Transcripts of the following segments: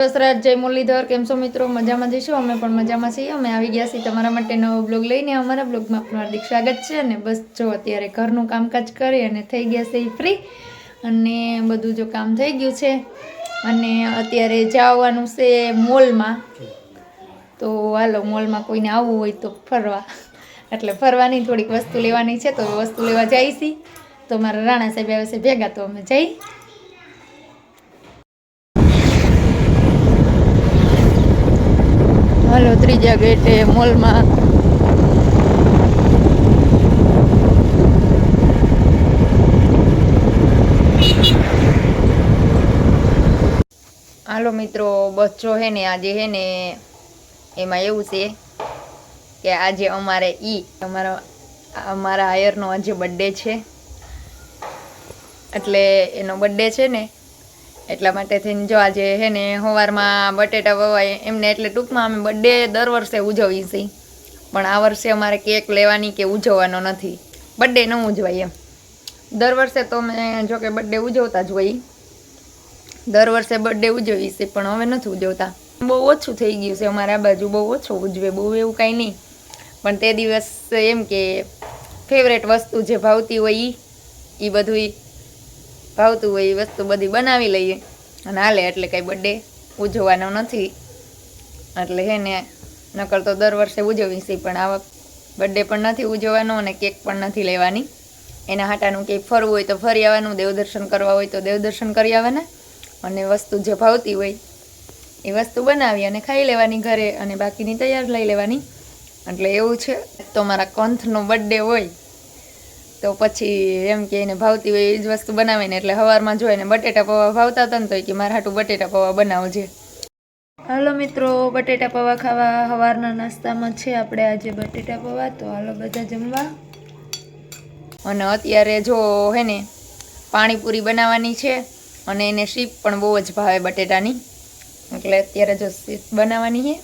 દસરાજ જય મુરલીધર, કેમ છો મિત્રો? મજામાં જઈશું? અમે પણ મજામાં છીએ. અમે આવી ગયા છીએ તમારા માટે નવો બ્લોગ લઈને. અમારા બ્લોગમાં આપનું હાર્દિક સ્વાગત છે અને બસ જો અત્યારે ઘરનું કામકાજ કરી અને થઈ ગયા છે ફ્રી અને બધું જો કામ થઈ ગયું છે. અને અત્યારે જવાનું છે મોલમાં. તો હાલો, મોલમાં કોઈને આવવું હોય તો ફરવા. એટલે ફરવાની થોડીક વસ્તુ લેવાની છે, તો વસ્તુ લેવા છીએ તો મારા રાણા સાહેબ આવે છે ભેગા, તો અમે જઈ હાલો ત્રીજા ગેટે મોલમાં. હાલો મિત્રો બચ્ચો હે ને, આજે હે ને, એમાં એવું છે કે આજે અમારે ઈ, અમારો, અમારા આયરનો આજે બર્થડે છે. એટલે એનો બર્થડે છે ને એટલા માટે થઈને જો આજે હે ને સવારમાં બટેટા વવાય, એમને એટલે ટૂંકમાં અમે બર્થડે દર વર્ષે ઉજવીએ છીએ. પણ આ વર્ષે અમારે કેક લેવાની કે ઉજવવાનો નથી. બર્થડે ન ઉજવાય એમ. દર વર્ષે તો અમે જો કે બર્થડે ઉજવતા જ હોઈએ. દર વર્ષે બર્થડે ઉજવીએ છીએ, પણ હવે નથી ઉજવતા. બહુ ઓછું થઈ ગયું છે અમારે આ બાજુ, બહુ ઓછું ઉજવે, બહુ એવું કાંઈ નહીં. પણ તે દિવસ એમ કે ફેવરેટ વસ્તુ જે ભાવતી હોય એ બધું ભાવતું હોય એ વસ્તુ બધી બનાવી લઈએ. અને હાલે એટલે કાંઈ બર્થડે ઉજવવાનો નથી. એટલે હે ને, નકર તો દર વર્ષે ઉજવી છે પણ આ બર્થડે પણ નથી ઉજવવાનો અને કેક પણ નથી લેવાની. એના હાટાનું કંઈક ફરવું હોય તો ફરી આવવાનું, દેવદર્શન કરવા હોય તો દેવદર્શન કરી આવવાના. અને વસ્તુ જે ભાવતી હોય એ વસ્તુ બનાવી અને ખાઈ લેવાની ઘરે અને બાકીની તૈયાર લઈ લેવાની. એટલે એવું છે. તો મારા કંથનો બર્થડે હોય તો પછી એમ કે એને ભાવતી હોય એ જ વસ્તુ બનાવીને એટલે સવારમાં જોઈને બટેટા પૌવા ભાવતા હતા ને તો કે મારા હાટું બટેટા પૌવા બનાવજે. હાલો મિત્રો બટેટા પૌવા ખાવા સવારના નાસ્તામાં છે આપણે આજે બટેટા પૌવા તો હાલો બધા જમવા. અને અત્યારે જો હે ને પાણીપુરી બનાવવાની છે અને એને શીપ પણ બહુ જ ભાવે બટેટાની. એટલે અત્યારે જો શીપ બનાવવાની છે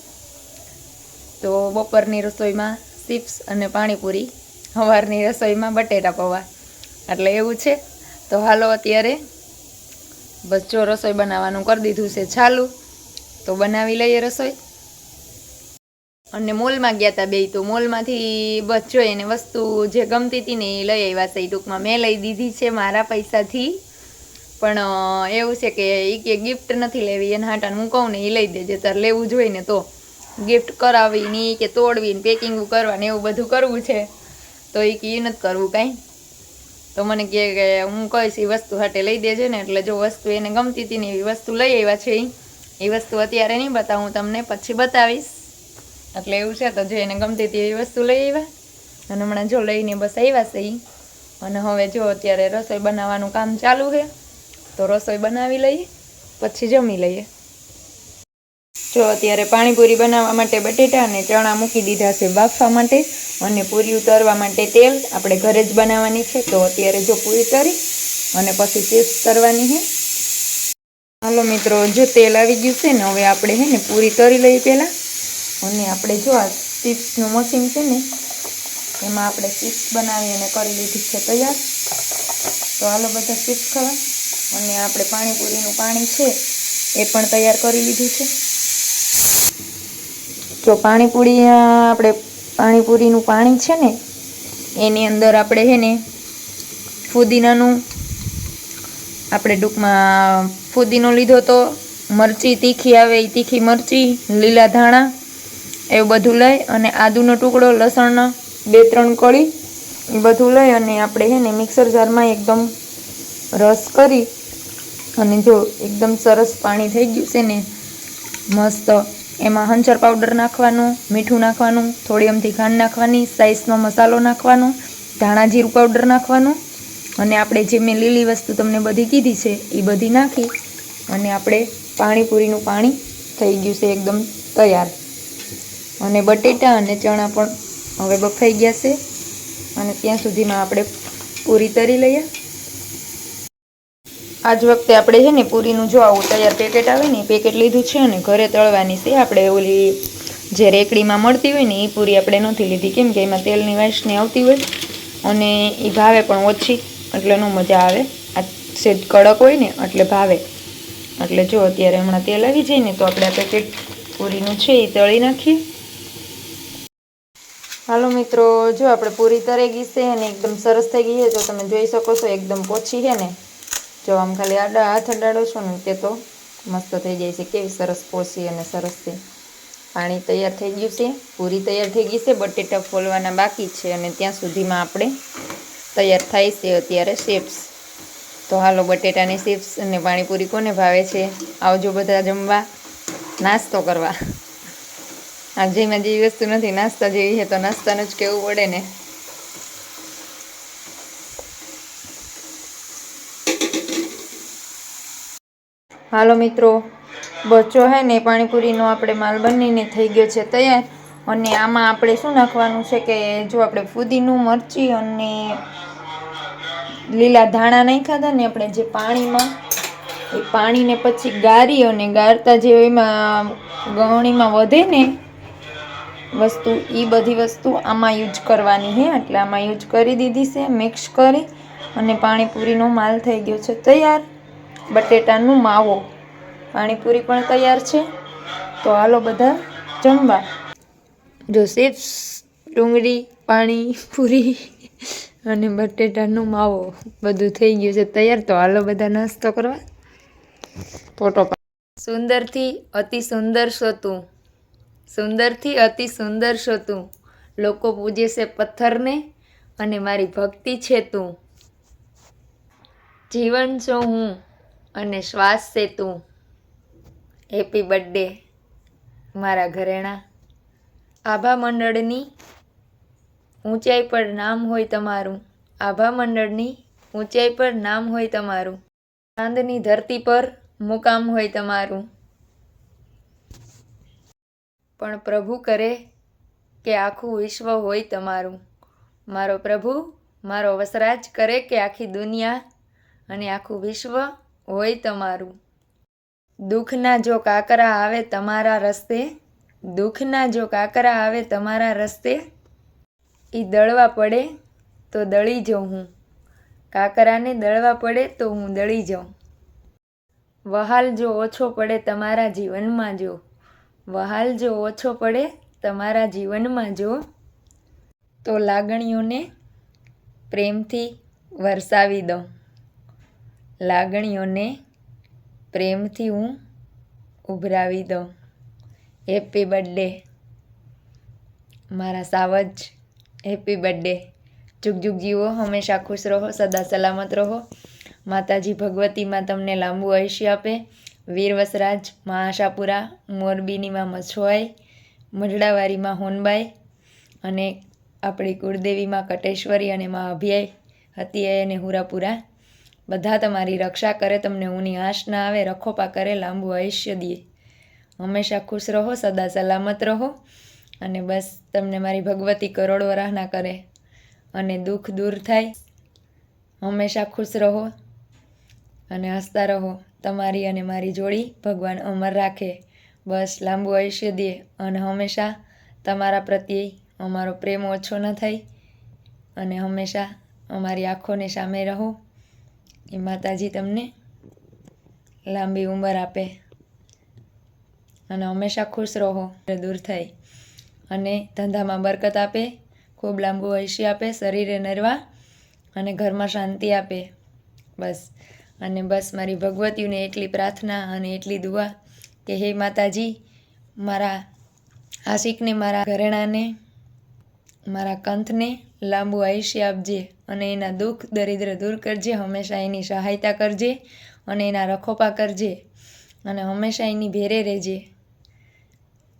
તો બપોરની રસોઈમાં ચિપ્સ અને પાણીપુરી. સવારની રસોઈમાં બટેટા પૌવા. એટલે એવું છે. તો હાલો અત્યારે બસ જો રસોઈ બનાવવાનું કરી દીધું છે ચાલુ. તો બનાવી લઈએ રસોઈ. અને મોલમાં ગયા હતા બે. તો મોલમાંથી બસ જોઈએ ને વસ્તુ જે ગમતી હતી ને એ લઈ આવ્યા છે. એ ટૂંકમાં મેં લઈ દીધી છે મારા પૈસાથી. પણ એવું છે કે એ કે ગિફ્ટ નથી લેવી. એના હાટાને હું કહું ને એ લઈ દેજે. તારે લેવું જોઈએ ને તો. ગિફ્ટ કરાવીને કે તોડવીને પેકિંગ કરવા ને એવું બધું કરવું છે. તો એ કે નથી કરવું કાંઈ. તો મને કહે કે હું કહીશ એ વસ્તુ હાટે લઈ દેજે ને એટલે જો વસ્તુ એને ગમતી હતી ને એવી વસ્તુ લઈ આવ્યા છે એ વસ્તુ અત્યારે નહીં બતાવું તમને પછી બતાવીશ. એટલે એવું છે તો જો એને ગમતી હતી એવી વસ્તુ લઈ આવ્યા. અને હમણાં જો લઈને બસ આવ્યા છે એ અને હવે જો અત્યારે રસોઈ બનાવવાનું કામ ચાલુ છે, તો રસોઈ બનાવી લઈએ, પછી જમી લઈએ. જો અત્યારે પાણીપુરી બનાવવા માટે બટેટા અને ચણા મૂકી દીધા છે બાફવા માટે અને પૂરી ઉતારવા માટે તેલ આપણે ઘરે જ બનાવવાની છે. તો અત્યારે જો પૂરી તરી અને પછી ચિપ્સ કરવાની છે. હાલો મિત્રો, જો તેલ આવી ગયું છે ને, હવે આપણે છે ને પૂરી તરી લઈએ પહેલાં. અને આપણે જો આ ચિપ્સનું મશીન છે ને, એમાં આપણે ચિપ્સ બનાવી અને કરી લીધી છે તૈયાર. તો હાલો બધા ચિપ્સ ખાવા. અને આપણે પાણીપુરીનું પાણી છે એ પણ તૈયાર કરી લીધું છે. જો પાણીપુરી આપણે પાણીપુરીનું પાણી છે ને, એની અંદર આપણે છે ને ફુદીનાનું આપણે ટૂંકમાં ફુદીનો લીધો તો મરચી તીખી આવે એ તીખી મરચી, લીલા ધાણા, એવું બધું લઈ અને આદુનો ટુકડો લસણનો બે ત્રણ કળી, એ બધું લઈ અને આપણે છે ને મિક્સર જારમાં એકદમ રસ કરી અને જો એકદમ સરસ પાણી થઈ ગયું છે ને, મસ્ત. એમાં હંચર પાવડર નાખવાનું, મીઠું નાખવાનું થોડી અમથી ખાંડ નાખવાની સાઈઝનો મસાલો નાખવાનો, ધાણા જીરું પાવડર નાખવાનું અને આપણે જે મેં લીલી વસ્તુ તમને બધી કીધી છે એ બધી નાખી અને આપણે પાણીપુરીનું પાણી થઈ ગયું છે એકદમ તૈયાર. અને બટેટા અને ચણા પણ હવે બફાઈ ગયા છે અને ત્યાં સુધીમાં આપણે પૂરી તરી લઈએ. આજ વખતે આપણે છે ને પૂરીનું જો આવું તૈયાર પેકેટ આવે ને પેકેટ લીધું છે અને ઘરે તળવાની છે. આપણે ઓલી જે રેકડીમાં મળતી હોય ને એ પૂરી આપણે નથી લીધી. કેમ કે એમાં તેલની વાસની આવતી હોય અને એ ભાવે પણ ઓછી, એટલે ન મજા આવે. આ સેજ કડક હોય ને એટલે ભાવે. એટલે જો અત્યારે હમણાં તેલ આવી જાય ને તો આપણે આ પેકેટ પૂરીનું છે એ તળી નાખીએ. હાલો મિત્રો, જો આપણે પૂરી તરે ગઈ છે અને એકદમ સરસ થઈ ગઈ છે, તો તમે જોઈ શકો છો, એકદમ પોછી છે ને. જો આમ ખાલી આડા હાથ અડાડો છો ને તે તો મસ્ત થઈ જાય છે. કેવી સરસ પોસી અને સરસ છે. પાણી તૈયાર થઈ ગયું છે. પૂરી તૈયાર થઈ ગઈ છે. બટેટા ફોલવાના બાકી છે અને ત્યાં સુધીમાં આપણે તૈયાર થાય છે અત્યારે શેપ્સ. તો હાલો બટેટાની ચિપ્સ અને પાણીપુરી કોને ભાવે છે? આવજો બધા જમવા. નાસ્તો કરવા. આ જેમાં જેવી વસ્તુ નથી, નાસ્તા જેવી છે તો નાસ્તાનું જ કહેવું પડે ને. હાલો મિત્રો, બચ્ચો હે ને, પાણીપુરીનો આપણે માલ બનીને થઈ ગયો છે તૈયાર. અને આમાં આપણે શું નાખવાનું છે કે, જો આપણે ફુદીનું મરચી અને લીલા ધાણા નાખ્યા હતા ને, આપણે જે પાણીમાં, એ પાણીને પછી ગારી અને ગારતા જે એમાં ગવણીમાં વધે ને, વસ્તુ એ બધી વસ્તુ આમાં યુઝ કરવાની છે એટલે આમાં યુઝ કરી દીધી છે, મિક્સ કરી અને પાણીપુરીનો માલ થઈ ગયો છે તૈયાર. બટેટાનું માવો. પાણીપુરી પણ તૈયાર છે. તો હાલો બધા જમવા. જો ચિપ્સ ડુંગળી, પાણીપુરી અને બટેટાનું માવો બધું થઈ ગયું છે તૈયાર. તો હાલો બધા નાસ્તો કરવા. ફોટો સુંદરથી અતિ સુંદર શોતું સુંદરથી અતિ સુંદર શોતું લોકો પૂજે છે પથ્થરને અને મારી ભક્તિ છે તું. જીવન છો હું અને શ્વાસ છે તું. હેપી બર્થડે મારા ઘરેણા. આભા મંડળની ઊંચાઈ પર નામ હોય તમારું. આભા મંડળની ઊંચાઈ પર નામ હોય તમારું. ચાંદની ધરતી પર મુકામ હોય તમારું. પણ પ્રભુ કરે કે આખું વિશ્વ હોય તમારું. મારો પ્રભુ, મારો વસરાજ કરે કે આખી દુનિયા અને આખું વિશ્વ હોય તમારું. દુઃખના જો કાકરા આવે તમારા રસ્તે, દુઃખના જો કાકરા આવે તમારા રસ્તે એ દળવા પડે તો દળી જાઉં હું. કાકરાને દળવા પડે તો હું દળી જાઉં. વહાલ જો ઓછો પડે તમારા જીવનમાં જો, વહાલ જો ઓછો પડે તમારા જીવનમાં જો, તો લાગણીઓને પ્રેમથી વરસાવી દઉં. લાગણીઓને પ્રેમથી હું ઉભરાવી દઉં. Happy birthday. મારા સાવજ, હેપી બર્થડે. જુગ જુગ જીવો, હંમેશા ખુશ રહો, સદા સલામત રહો. માતાજી ભગવતીમાં તમને લાંબુ આયુષ્ય આપે. વીર વસરાજ મા આશાપુરા મોરબીનીમાં મછવાઈ મઢડાવારીમાં હોનબાઈ અને આપણી કુળદેવીમાં કટેશ્વરી અને મા અભિયાય હતી અને હુરાપુરા. બધા તમારી રક્ષા કરે, તમને ઊની આશ ના આવે, રખોપા કરે, લાંબુ આયુષ્ય દે. હંમેશા ખુશ રહો, સદા સલામત રહો અને બસ તમને મારી ભગવતી કરોડ વરાહના કરે અને દુઃખ દૂર થાય. હંમેશા ખુશ રહો અને હસતા રહો. તમારી અને મારી જોડી ભગવાન અમર રાખે. બસ લાંબુ આયુષ્ય દે અને હંમેશા તમારા પ્રત્યે અમારો પ્રેમ ઓછો ન થાય અને હંમેશા અમારી આંખોને સામે રહો. એ માતાજી તમને લાંબી ઉંમર આપે. અને હંમેશા ખુશ રહો દૂર થાય અને ધંધામાં બરકત આપે, ખૂબ લાંબુ આયુષ્ય આપે, શરીરે નરવા અને ઘરમાં શાંતિ આપે. બસ. અને બસ મારી ભગવતીઓને એટલી પ્રાર્થના અને એટલી દુઆ કે હે માતાજી, મારા આશિકને, મારા ઘરેણાને મારા કંથને લાંબુ આયુષ્ય આપજે અને એના દુઃખ, દરિદ્ર દૂર કરજે, હંમેશા એની સહાયતા કરજે અને એના રખોપા કરજે અને હંમેશા એની ભેરે રહેજે.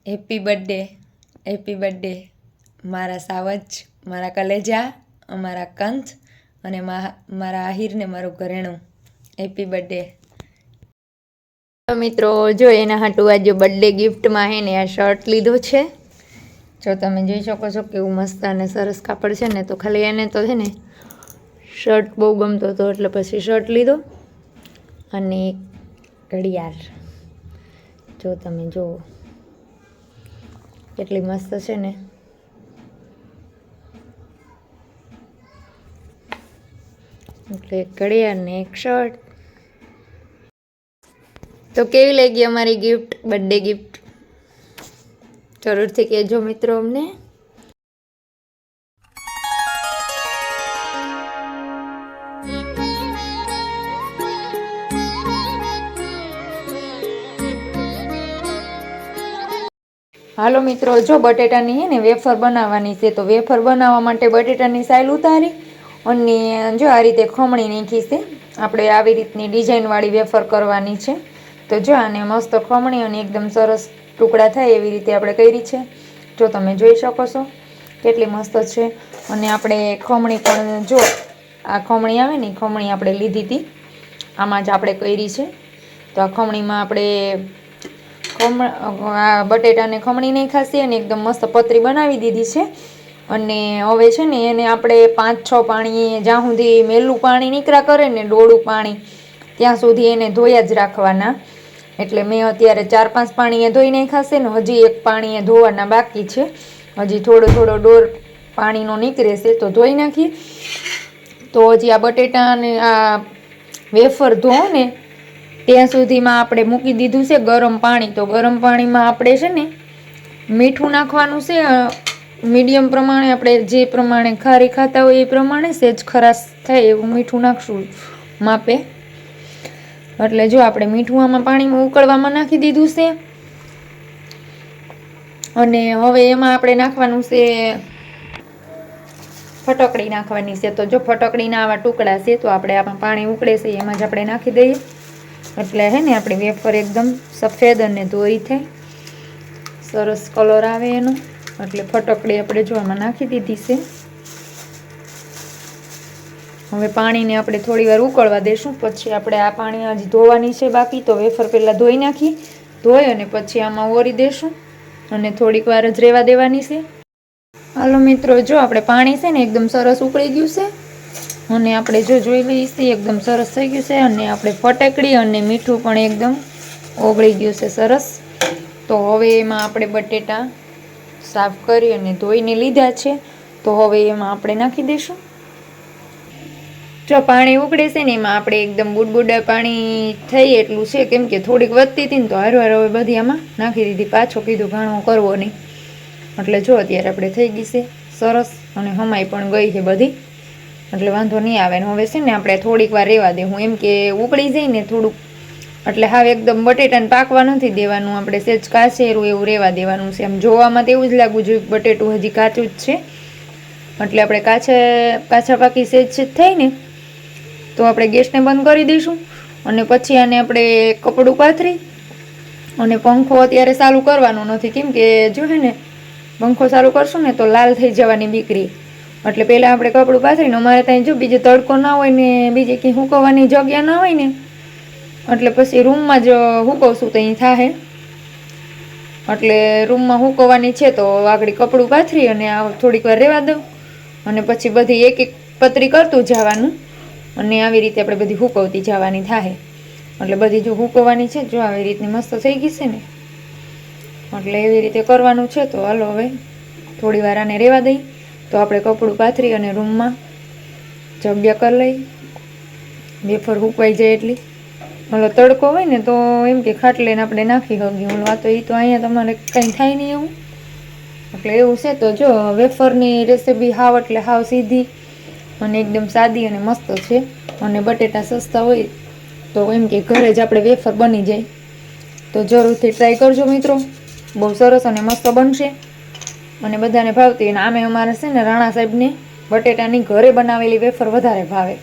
હેપી બર્થડે હેપી બર્થડે મારા સાવજ, મારા કલેજા, અમારા કંથ અને મારા આહિરને મારું ઘરેણું. હેપી બર્થડે મિત્રો, જો એના હાટુ આજે બર્થડે ગિફ્ટમાં હે ને આ શર્ટ લીધો છે જો તમે જોઈ શકો છો કેવું મસ્ત અને સરસ કાપડ છે ને, તો ખાલી એને તો છે ને શર્ટ બહુ ગમતો હતો, એટલે પછી શર્ટ લીધો અને ઘડિયાળ. જો તમે જુઓ કેટલી મસ્ત છે ને. એટલે એક ઘડિયાળ ને એક શર્ટ તો કેવી લાગી અમારી ગિફ્ટ બર્થડે ગિફ્ટ જરૂરથી કહેજો મિત્રો અમને. હાલો મિત્રો, જો બટેટાની હે ને વેફર બનાવવાની છે, તો વેફર બનાવવા માટે બટેટાની સાઈલ ઉતારી અને જો આ રીતે ખમણી નાખી છે, આપણે આવી રીતની ડિઝાઇનવાળી વેફર કરવાની છે. તો જો આને મસ્ત ખમણી અને એકદમ સરસ ટુકડા થાય એવી રીતે આપણે કરી છે. જો તમે જોઈ શકો છો, કેટલી મસ્ત છે. અને આપણે ખમણી પણ જો, આ ખમણી આવે ને ખમણી આપણે લીધી હતી. આમાં જ આપણે કરી છે. તો આ ખમણીમાં આપણે ખમ, આ બટેટાને ખમણી નહીં ખાસી અને એકદમ મસ્ત પતરી બનાવી દીધી છે. અને હવે છે ને, એને આપણે પાંચ છ પાણી, જ્યાં સુધી મેલું પાણી નીકળ્યા કરે ને, ડોળું પાણી, ત્યાં સુધી એને ધોયા જ રાખવાના. એટલે મેં અત્યારે ચાર પાંચ પાણીએ ધોઈ નાખાશે ને હજી એક પાણીએ ધોવાના બાકી છે. હજી થોડો થોડો ડોર પાણીનો નીકળે છે તો ધોઈ નાખી. તો હજી આ બટેટા અને આ વેફર ધો ને ત્યાં સુધીમાં આપણે મૂકી દીધું છે ગરમ પાણી. તો ગરમ પાણીમાં આપણે છે ને મીઠું નાખવાનું છે. મીડિયમ પ્રમાણે આપણે જે પ્રમાણે ખારી ખાતા હોય એ પ્રમાણે સેજ ખરાશ થાય એવું મીઠું નાખશું માપે. એટલે જો આપણે મીઠું આમાં પાણીમાં ઉકળવામાં નાખી દીધું છે. અને હવે એમાં આપણે નાખવાનું છે ફટકડી નાખવાની છે. તો જો ફટકડીના આવા ટુકડા છે, તો આપણે આમાં પાણી ઉકળે છે, એમાં જ આપણે નાખી દઈએ. એટલે હે ને આપણી વેફર એકદમ સફેદ અને ધોઈ થાય. સરસ કલર આવે એનો. એટલે ફટકડી આપણે જો આમાં નાખી દીધી છે. હવે પાણીને આપણે થોડી વાર ઉકળવા દેશું, પછી આપણે આ પાણી હજી ધોવાની છે બાકી, તો વેફર પહેલાં ધોઈ નાખી, ધોઈ અને પછી આમાં ઓરી દેશું અને થોડીક વાર જ રહેવા દેવાની છે. હાલો મિત્રો, જો આપણે પાણી છે ને એકદમ સરસ ઉકળી ગયું છે, અને આપણે જો જોઈ લઈએ છીએ, એકદમ સરસ થઈ ગયું છે, અને આપણે ફટકડી અને મીઠું પણ એકદમ ઓગળી ગયું છે સરસ. તો હવે એમાં આપણે બટેટા સાફ કરી અને ધોઈને લીધા છે, તો હવે એમાં આપણે નાખી દઈશું જો પાણી ઉકળે છે ને એમાં આપણે એકદમ બુડબુડા પાણી થઈ એટલું છે, કેમ કે થોડીક વધતી હતી ને તો હારો હવે બધી આમાં નાખી દીધી. પાછો કીધું ઘાણો કરવો નહીં. એટલે જો અત્યારે આપણે થઈ ગઈ છે, સરસ અને હમાઈ પણ ગઈ છે બધી. એટલે વાંધો નહીં આવે ને હવે છે ને આપણે થોડીક વાર રહેવા દે. હું એમ કે ઉકળી જાય ને થોડુંક. એટલે હવે એકદમ બટેટાને પાકવા નથી દેવાનું, આપણે સેજ કાચેરું એવું રહેવા દેવાનું છે. આમ જોવામાં તો એવું જ લાગવું જોઈએ બટેટું હજી કાચું જ છે. એટલે આપણે કાચા કાચા પાકી સેજ સેજ થઈ ને તો આપણે ગેસને બંધ કરી દઈશું અને પછી આને આપણે કપડું પાથરી અને પંખો અત્યારે ચાલુ કરવાનો નથી. કેમ કે જો હે ને, પંખો ચાલુ કરશું ને તો લાલ થઈ જવાની બીકરી. એટલે પહેલાં આપણે કપડું પાથરીને અમારે ત્યાં જો બીજો તડકો ના હોય ને, બીજે કંઈ હુકવવાની જગ્યા ના હોય ને, એટલે પછી રૂમમાં જ હુકવશું તો અહીં થાય એટલે રૂમમાં હુકવવાની છે તો આગળ કપડું પાથરી અને થોડીક વાર રહેવા દઉં. અને પછી બધી એક એક પતરી કરતું જવાનું. અને આવી રીતે આપણે બધી હુકવતી જવાની થાય એટલે બધી જો હુકવવાની છે, જો આવી રીતની મસ્ત થઈ ગઈ છે ને, એટલે એવી રીતે કરવાનું છે, તો હાલો હવે થોડી વાર આને રહેવા દઈ. તો આપણે કપડું પાથરી અને રૂમમાં જગ્યા કરી લઈ. વેફર હુકવાઈ જાય એટલી. ઓલો તડકો હોય ને, તો એમ કે ખાટ લઈને આપણે નાખી શકીએ ઓલો આ તો એ તો અહીંયા તમારે કંઈ થાય નહીં એવું. એટલે એવું છે, તો જો વેફરની રેસીપી હાવ એટલે હાવ સીધી. અને એકદમ સાદી અને મસ્ત છે. અને બટેટા સસ્તા હોય તો એમ કે ઘરે જ આપણે વેફર બની જાય. તો જરૂરથી ટ્રાય કરજો મિત્રો. બહુ સરસ અને મસ્ત બનશે. અને બધાને ભાવતી અને આમે અમારે છે ને રાણા સાહેબને બટેટાની ઘરે બનાવેલી વેફર વધારે ભાવે.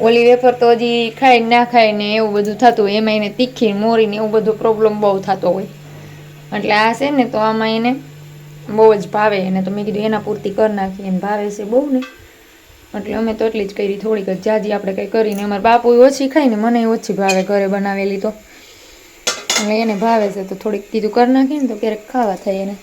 ઓલી વેફર તો હજી ખાય ના ખાય ને એવું બધું થતું હોય, એમાં એને તીખી મોરીને એવું બધું પ્રોબ્લેમ બહુ થતો હોય. એટલે આ છે ને તો આમાં એને બહુ જ ભાવે. એને તો મેં કીધું એના પૂરતી કરી નાખી. એને ભાવે છે બહુ ને. એટલે અમે તો એટલી જ કરી, થોડીક જાજી આપણે કંઈ કરીને. અમારા બાપુ ઓછી ખાઈને મને ઓછી ભાવે ઘરે બનાવેલી તો. એટલે એને ભાવે છે તો થોડીક કીધું કરી નાખીને તો ક્યારેક ખાવા થાય એને.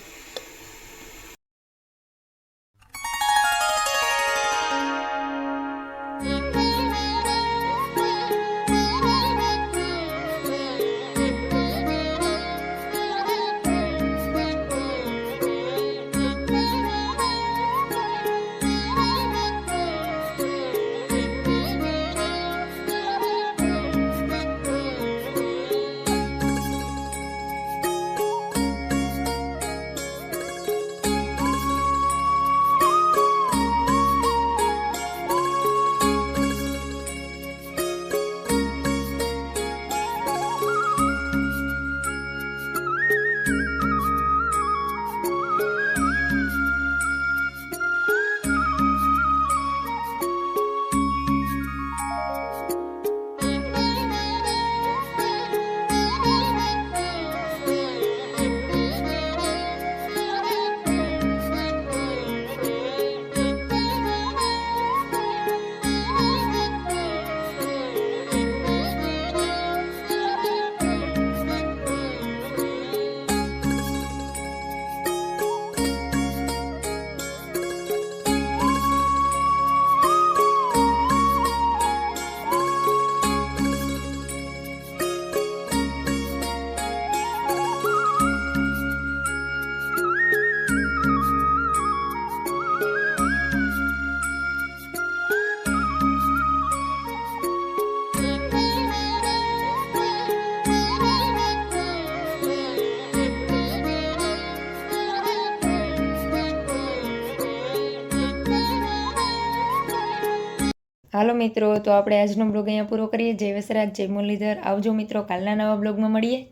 હાલો મિત્રો, તો આપણે આજનો બ્લોગ અહીંયા પૂરો કરીએ. જય વસરાજ, જય મુરલીધર. આવજો મિત્રો, કાલના નવા બ્લોગમાં મળીએ.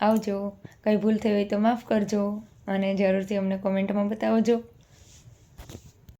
આવજો. કંઈ ભૂલ થઈ હોય તો માફ કરજો અને જરૂરથી અમને કોમેન્ટમાં બતાવજો.